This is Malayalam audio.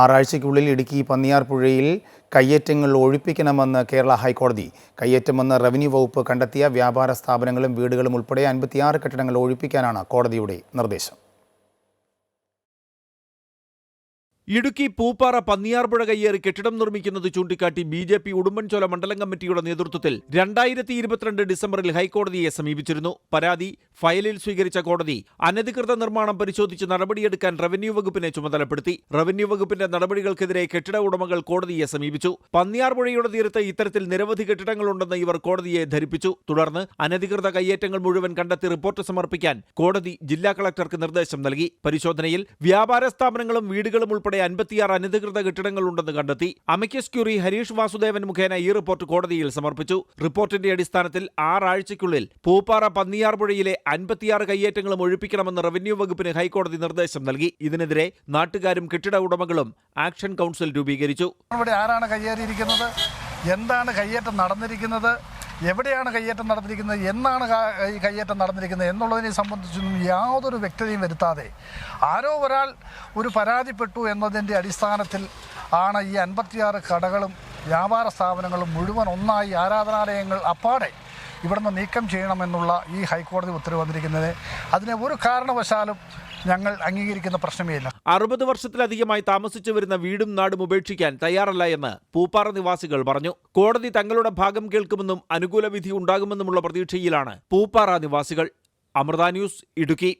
ആറാഴ്ചയ്ക്കുള്ളിൽ ഇടുക്കി പന്നിയാർ പുഴയിൽ കയ്യേറ്റങ്ങൾ ഒഴിപ്പിക്കണമെന്ന് കേരള ഹൈക്കോടതി. കയ്യേറ്റമെന്ന് റവന്യൂ വകുപ്പ് കണ്ടെത്തിയ വ്യാപാര സ്ഥാപനങ്ങളും വീടുകളും ഉൾപ്പെടെ അൻപത്തിയാറ് കെട്ടിടങ്ങൾ ഒഴിപ്പിക്കാനാണ് കോടതിയുടെ നിർദ്ദേശം. ഇടുക്കി പൂപ്പാറ പന്നിയാർപുഴ കയ്യേറി കെട്ടിടം നിർമ്മിക്കുന്നത് ചൂണ്ടിക്കാട്ടി ബി ജെ പി ഉടുമ്പൻചോല മണ്ഡലം കമ്മിറ്റിയുടെ നേതൃത്വത്തിൽ രണ്ടായിരത്തി ഇരുപത്തിരണ്ട് ഡിസംബറിൽ ഹൈക്കോടതിയെ സമീപിച്ചിരുന്നു. പരാതി ഫയലിൽ സ്വീകരിച്ച കോടതി അനധികൃത നിർമ്മാണം പരിശോധിച്ച് നടപടിയെടുക്കാൻ റവന്യൂ വകുപ്പിനെ ചുമതലപ്പെടുത്തി. റവന്യൂ വകുപ്പിന്റെ നടപടികൾക്കെതിരെ കെട്ടിട ഉടമകൾ കോടതിയെ സമീപിച്ചു. പന്നിയാർപുഴയുടെ തീരത്ത് ഇത്തരത്തിൽ നിരവധി കെട്ടിടങ്ങളുണ്ടെന്ന് ഇവർ കോടതിയെ ധരിപ്പിച്ചു. തുടർന്ന് അനധികൃത കയ്യേറ്റങ്ങൾ മുഴുവൻ കണ്ടെത്തി റിപ്പോർട്ട് സമർപ്പിക്കാൻ കോടതി ജില്ലാ കളക്ടർക്ക് നിർദ്ദേശം നൽകി. പരിശോധനയിൽ വ്യാപാര സ്ഥാപനങ്ങളും വീടുകളും ഉൾപ്പെടെ അൻപത്തിയാറ് അനധികൃത കെട്ടിടങ്ങളുണ്ടെന്ന് കണ്ടെത്തി. അമിക്കസ് ക്യൂറി ഹരീഷ് വാസുദേവൻ മുഖേന ഈ റിപ്പോർട്ട് കോടതിയിൽ സമർപ്പിച്ചു. റിപ്പോർട്ടിന്റെ അടിസ്ഥാനത്തിൽ ആറാഴ്ചയ്ക്കുള്ളിൽ പൂപ്പാറ പന്നിയാർപുഴയിലെ അൻപത്തിയാറ് കയ്യേറ്റങ്ങളും ഒഴിപ്പിക്കണമെന്ന് റവന്യൂ വകുപ്പിന് ഹൈക്കോടതി നിർദ്ദേശം നൽകി. ഇതിനെതിരെ നാട്ടുകാരും കെട്ടിട ഉടമകളും ആക്ഷൻ കൗൺസിൽ രൂപീകരിച്ചു. ആരാണ് കയ്യേറിയിരിക്കുന്നത്? എന്താണ് കയ്യേറ്റം നടന്നിരിക്കുന്നത്? എവിടെയാണ് കയ്യേറ്റം നടന്നിരിക്കുന്നത്? എന്നാണ് ഈ കയ്യേറ്റം നടന്നിരിക്കുന്നത് എന്നുള്ളതിനെ സംബന്ധിച്ചൊന്നും യാതൊരു വ്യക്തതയും വരുത്താതെ ആരോ ഒരാൾ ഒരു പരാതിപ്പെട്ടു എന്നതിന്റെ അടിസ്ഥാനത്തിൽ ആണ് ഈ അൻപത്തിയാറ് കടകളും വ്യാപാര സ്ഥാപനങ്ങളും മുഴുവൻ ഒന്നായി ആരാധനാലയങ്ങൾ അപ്പാടെ ഇവിടുന്ന് നീക്കം ചെയ്യണമെന്നുള്ള ഈ ഹൈക്കോടതി ഉത്തരവ് വന്നിരിക്കുന്നത്. അതിനെ ഒരു കാരണവശാലും ഞങ്ങൾ അംഗീകരിക്കുന്ന പ്രശ്നമേ ഇല്ല. അറുപത് വർഷത്തിലധികമായി താമസിച്ചു വരുന്ന വീടും നാടും ഉപേക്ഷിക്കാൻ തയ്യാറല്ല എന്ന് പൂപ്പാറ നിവാസികൾ പറഞ്ഞു. കോടതി തങ്ങളുടെ ഭാഗം കേൾക്കുമെന്നും അനുകൂല വിധി ഉണ്ടാകുമെന്നുമുള്ള പ്രതീക്ഷയിലാണ് പൂപ്പാറ നിവാസികൾ. അമൃത ന്യൂസ് ഇടുക്കി.